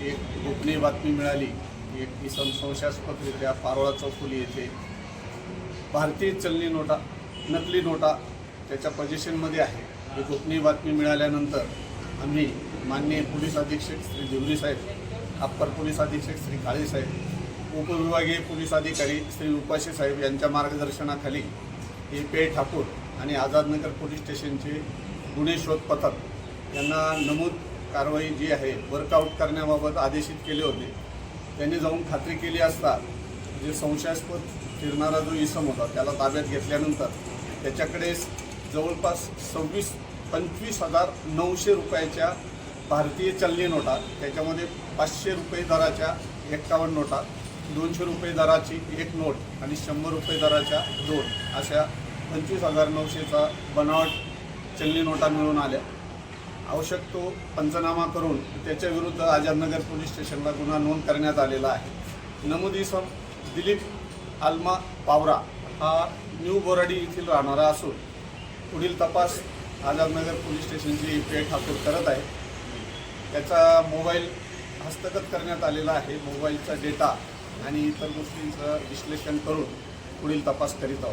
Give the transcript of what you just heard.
एक गोपनीय बातमी मिळाली एक इसम संशयास्पदरित्या पारोळा चौफुली येथे. भारतीय चलनी नोटा नकली नोटा त्याच्या पोझिशनमध्ये आहे. ही गोपनीय बातमी मिळाल्यानंतर आम्ही माननीय पोलीस अधीक्षक श्री देवली साहेब अप्पर पोलीस अधीक्षक श्री काळे साहेब उपविभागीय पोलीस अधिकारी श्री उपाशी साहेब यांच्या मार्गदर्शनाखाली हे पे ठाकूर आणि आझादनगर पोलीस स्टेशनचे गुन्हे शोध पथक यांना नमूद कारवाई जी आहे वर्कआउट करण्याबाबत आदेशित केले होते. त्यांनी जाऊन खात्री केली असता जे संशयास्पद फिरणारा जो इसम होता त्याला ताब्यात घेतल्यानंतर त्याच्याकडे जवळपास सव्वीस पंचवीस हजार नऊशे रुपयाच्या भारतीय चलनी नोटा त्याच्यामध्ये पाचशे रुपये दराच्या एक्कावन्न नोटा दोनशे रुपये दराची एक नोट आणि शंभर रुपये दराच्या दोन अशा पंचवीस हजार नऊशेचा बनावट चलनी नोटा मिळून आल्या. आवश्यक तो पंचनामा करून त्याच्या विरुद्ध आझादनगर पोलीस स्टेशनला गुन्हा नोंद करण्यात आलेला आहे. नमूद इसम दिलीप आल्मा पावरा हा न्यू बोराडी येथील राहणारा असून पुढील तपास आझादनगर पोलीस स्टेशनची पी आय ठाकूर करत आहे. त्याचा मोबाईल हस्तगत करण्यात आलेला आहे. मोबाईलचा डेटा आणि इतर गोष्टींचं विश्लेषण करून पुढील तपास करीत आहोत.